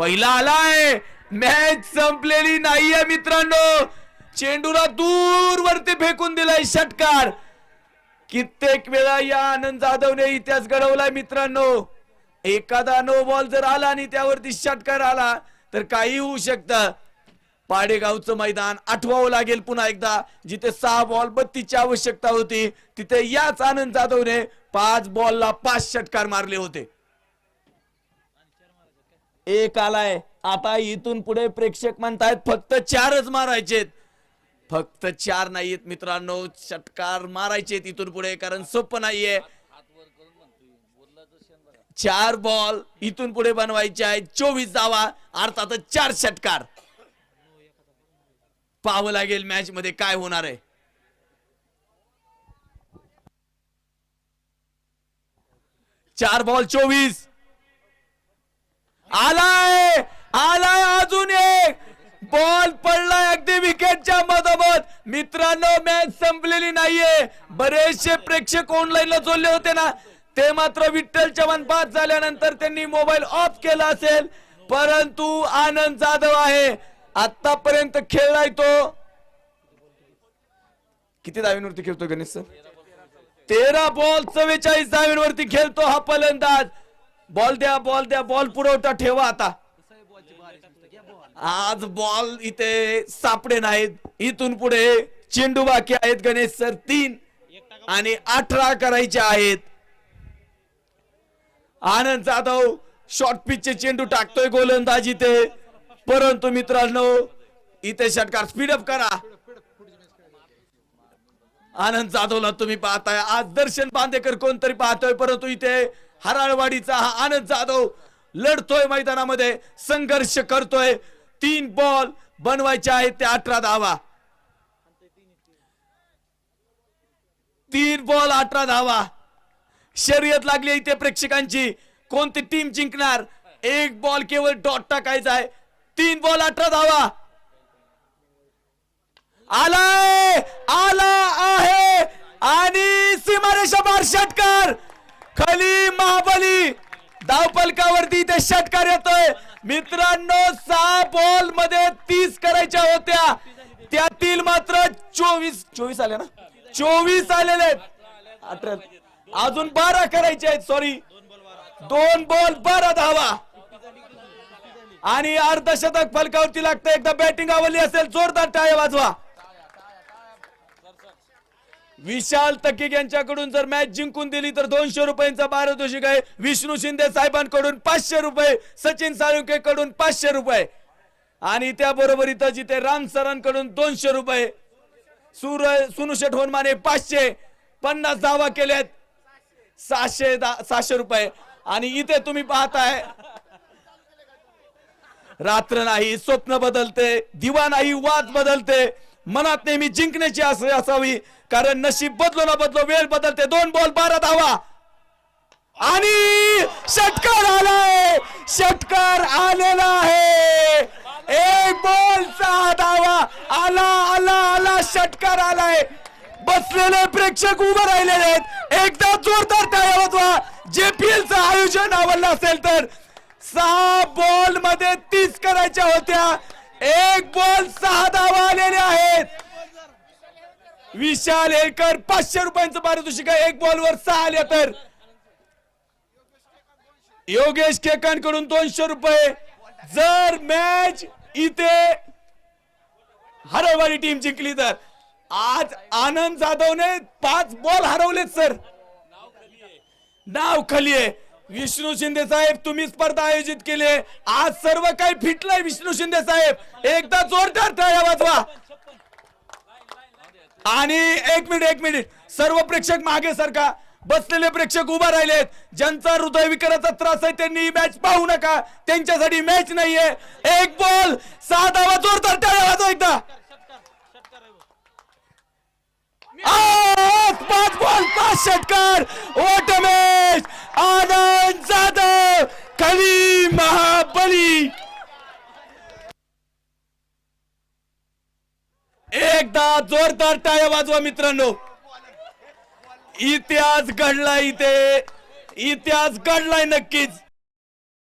पहिला आलाय. मॅच संपलेली नाहीये मित्रांनो. चेंडूला दूर वरती फेकून दिलाय षटकार. कित्येक वेळा या आनंद जाधवने इतिहास घडवलाय मित्रांनो. एखादा नो बॉल जर आला आणि त्यावरती षटकार आला तर काही होऊ शकतं. पाडेगावचं मैदान आठवावं लागेल पुन्हा एकदा. जिथे सहा बॉल बत्तीसची आवश्यकता होती तिथे याच आनंद जाधवने पाच बॉलला पाच षटकार मारले होते. एक आलाय. आता इथून पुढे प्रेक्षक म्हणतायत फक्त चारच मारायचेत. फक्त चार नाहीयेत मित्रांनो षटकार मारायचे इथून पुढे कारण सोपं नाहीये. चार बॉल इथून पुढे बनवायचे आहेत. चोवीस धावा अर्थातच चार षटकार. पाहावं लागेल मॅच मध्ये काय होणार आहे. चार बॉल चोवीस. आलाय! आलाय अजून एक! बॉल पडलाय अगदी विकेटच्या मधोमध. मित्रांनो मॅच संपलेली नाहीये. बरेचसे प्रेक्षक ऑनलाईनला जोडले होते ना. ते मात्र विठ्ठल चव्हाण बाद झाल्यानंतर त्यांनी मोबाईल ऑफ केला असेल. परंतु आनंद जाधव आहे. आतापर्यंत खेळलाय तो. किती धावींवरती खेळतो गणेश सर? तेरा बॉल चव्वेचाळीस धावींवरती खेळतो हा फलंदाज. बॉल द्या बॉल द्या बॉल पुरवठा ठेवा आता. आज बॉल इथे सापडे नाहीत. इथून पुढे चेंडू बाकी आहेत गणेश सर तीन आणि अठरा करायचे आहेत. आनंद जाधव शॉर्ट पिचचे चेंडू टाकतोय गोलंदाज इथे परंतु मित्रांनो इथे षटकार स्पीडअप करा. आनंद जाधवला तुम्ही पाहताय. आज दर्शन बांदेकर कोणतरी पाहतोय परंतु इथे हराळवाडीचा हा आनंद जाधव लढतोय मैदानामध्ये संघर्ष करतोय. तीन बॉल बनवायचे आहेत ते अठरा धावा. तीन बॉल अठरा धावा. शर्यत लागली इथे प्रेक्षकांची. कोणती टीम जिंकणार? एक बॉल केवळ डॉट टाकायचा आहे. तीन बॉल अठरा धावा. आलाय! आला आहे! आणि सीमारेषा बार षटकार खली महाबली. धावपलकावरती इथे षटकार येतोय. मित्रांनो सहा बॉलमध्ये तीस करायच्या होत्या. त्यातील मात्र चोवीस चोवीस आले ना? चोवीस आलेले आहेत. अठरा. अजून बारा करायचे आहेत सॉरी दोन बॉल बारा धावा. आणि अर्धशतक फलकावरती लागतं एकदा बॅटिंग आवडली असेल जोरदार टाळ्या वाजवा. विशाल तकिक यांच्याकडून जर मॅच जिंकून दिली तर दोनशे रुपयांचा पारितोषिक आहे. विष्णू शिंदे साहेबांकडून पाचशे रुपये सचिन साळुंके कडून पाचशे रुपये. आणि त्याबरोबर इथं जिथे राम सरांकडून दोनशे रुपये सुर सुनू होनमाने पाचशे पन्नास धावा केल्यात. सहाशे सहाशे रुपये. आणि इथे तुम्ही पाहताय रात्र नाही स्वप्न बदलते दिवा नाही वाद बदलते. मनात नेहमी जिंकण्याची अस- असावी. कारण नशीब बदलो ना बदलो वेळ बदलते. दोन बॉल बारा धावा. आणि षटकार आलाय षटकार आलेला आहे. एक बॉल सहा धावा. आला आला आला षटकार आलाय. बसलेले प्रेक्षक उभे राहिलेले आहेत. एकदा जोरदार तयार होता जेपीएल च आयोजन आवडलं असेल तर. सहा बॉलमध्ये तीस करायच्या होत्या. एक बॉल सहा धावा आलेले आहेत. विशाल हेळकर पाचशे रुपयांचं पारितोषिक आहे. एक बॉल वर सहा आले तर. योगेश केकांकडून दोनशे रुपये. जर मॅच इथे हरवाडी टीम जिंकली तर. आज आनंद जाधवने पाच बॉल हरवलेत सर नाव खाली आहे. विष्णू शिंदे साहेब तुम्ही स्पर्धा आयोजित केली आहे. आज सर्व काही फिटलंय विष्णू शिंदे साहेब. एकदा जोरदार टाळ्या वाजवा. आणि एक मिनिट एक मिनिट. सर्व प्रेक्षक मागे सरका. बसलेले प्रेक्षक उभा राहिलेत ज्यांचा हृदय विकाराचा त्रास आहे त्यांनी मॅच पाहू नका. त्यांच्यासाठी मॅच नाहीये. एक बॉल सात धावा जोरदार टाळ्या वाजवा एकदा. आज पाच बॉल पाच षटकार. ओटमेश आनंद जाधव कली महाबली. एकदा जोरदार टाळ्या वाजवा मित्रांनो. इतिहास घडलाय इथे. इतिहास घडलाय नक्कीच.